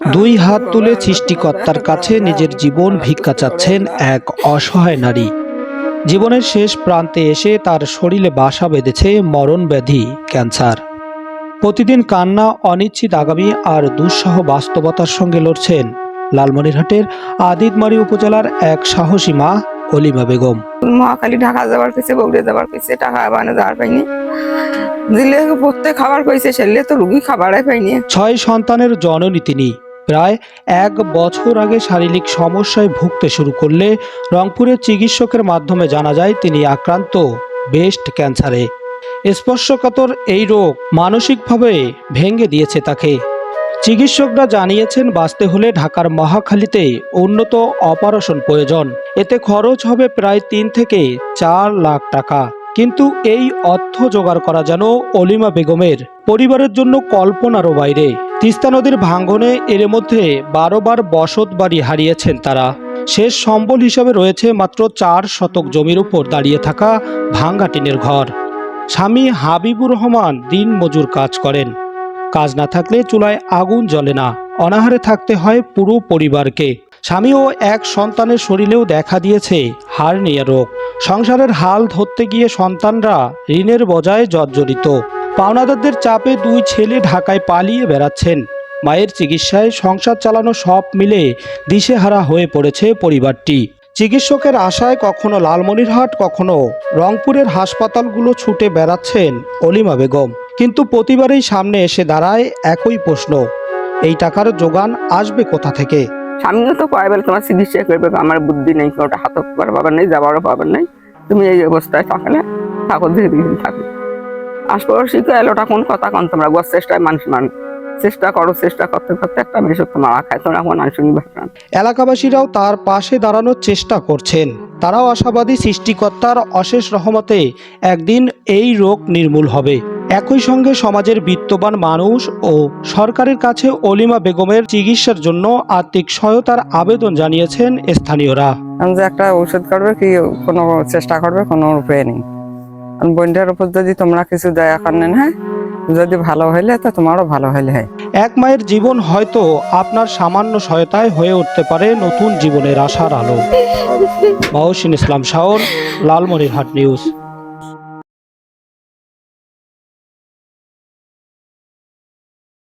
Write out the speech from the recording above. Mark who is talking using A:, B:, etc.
A: দুই হাত তুলে সৃষ্টিকর্তার কাছে নিজের জীবন ভিক্ষা চাচ্ছেন এক অসহায় নারী। জীবনের শেষ প্রান্তে এসে তার শরীরে বাসা বেঁধেছে মরণ ব্যাধি ক্যান্সার। প্রতিদিন কান্না অনিশ্চিত আগামী আর দুঃসহ বাস্তবতার সঙ্গে লড়ছেন লালমনিরহাটের আদিতমারি উপজেলার এক সাহসী মা অলিমা বেগম।
B: মহাকালী ঢাকা যাবার কইছে বগুড়ে যাবার কইছে টাকা বানে যাওয়ার পাইনি। দিলে প্রত্যেক খাবার কইছে সেলে তো রুগী খাবারই পাইনি।
A: ছয় সন্তানের জননী তিনি। প্রায় এক বছর আগে শারীরিক সমস্যায় ভুগতে শুরু করলে রংপুরের চিকিৎসকের মাধ্যমে জানা যায় তিনি আক্রান্ত বেস্ট ক্যান্সারে স্পর্শকাতর এই রোগ মানসিকভাবে ভেঙে দিয়েছে তাকে। চিকিৎসকরা জানিয়েছেন, বাঁচতে হলে ঢাকার মহাখালীতে উন্নত অপারেশন প্রয়োজন। এতে খরচ হবে প্রায় তিন থেকে চার লাখ টাকা। কিন্তু এই অর্থ জোগাড় করা যেন অলিমা বেগমের। পরিবারের জন্য কল্পনারও বাইরে। তিস্তা নদীর ভাঙ্গনে এর মধ্যে বারোবার বসত বাড়ি হারিয়েছেন তারা। শেষ সম্বল হিসাবে রয়েছে মাত্র চার শতক জমির উপর দাঁড়িয়ে থাকা ভাঙ্গা টিনের ঘর। স্বামী হাবিবুর রহমান দিন মজুর কাজ করেন। কাজ না থাকলে চুলায় আগুন জ্বলে না, অনাহারে থাকতে হয় পুরো পরিবারকে। স্বামী ও এক সন্তানের শরীরেও দেখা দিয়েছে হার্নিয়া রোগ। সংসারের হাল ধরতে গিয়ে সন্তানরা ঋণের বজায় জর্জরিত। পাওনাদারদের চাপে দুই ছেলে ঢাকায় পালিয়ে বেড়াচ্ছেন। মায়ের চিকিৎসায় সংসার চালানো সব মিলে দিশেহারা হয়ে পড়েছে পরিবারটি। চিকিৎসকের আশায় কখনো লালমনিরহাট, কখনো রংপুরের হাসপাতালগুলো ছুটে বেড়াচ্ছেন অলিমা বেগম। কিন্তু প্রতিবারেই সামনে এসে দাঁড়ায় একই প্রশ্ন, এই টাকার যোগান আসবে কোথা থেকে?
B: সামনে তো কয় বলে তোমার চিকিৎসা করবে? আমার বুদ্ধি নেই ওটা হাত করার পাবার নেই, যাবারও পাবার নেই। তুমি এই অবস্থায় থাকলে থাকো ধীরে থাকো আশপাশি এলো ওটা কোন কথা কোন তোমরা গোয়ার চেষ্টায় মানুষ মান চেষ্টা করো চেষ্টা করতে করতে একটা মেয়ে সত্য মারা খায় তোমরা এখন আনশুনি ভাষা
A: এলাকাবাসীরাও তার পাশে দাঁড়ানোর চেষ্টা করছেন। তারাও আশাবাদী সৃষ্টিকর্তার অশেষ রহমতে একদিন এই রোগ নির্মূল হবে। একই সঙ্গে সমাজের বিত্তবান মানুষ ও সরকারের কাছে অলিমা বেগমের চিকিৎসার জন্য আর্থিক সহায়তার আবেদন জানিয়েছেন স্থানীয়রা।
B: যে একটা ঔষধ করবে কি কোনো চেষ্টা করবে কোনো উপায় নেই। আর বোনটার উপর যদি তোমরা কিছু দয়া করেন হ্যাঁ? যদি ভালো হইলে, তো তোমারও ভালো হইলে, হয়?
A: এক মায়ের জীবন হয়তো আপনার সামান্য সহায়তায় হয়ে উঠতে পারে নতুন জীবনের আশার আলো। মাহসিন ইসলাম শাওন লালমনিরহাট নিউজ।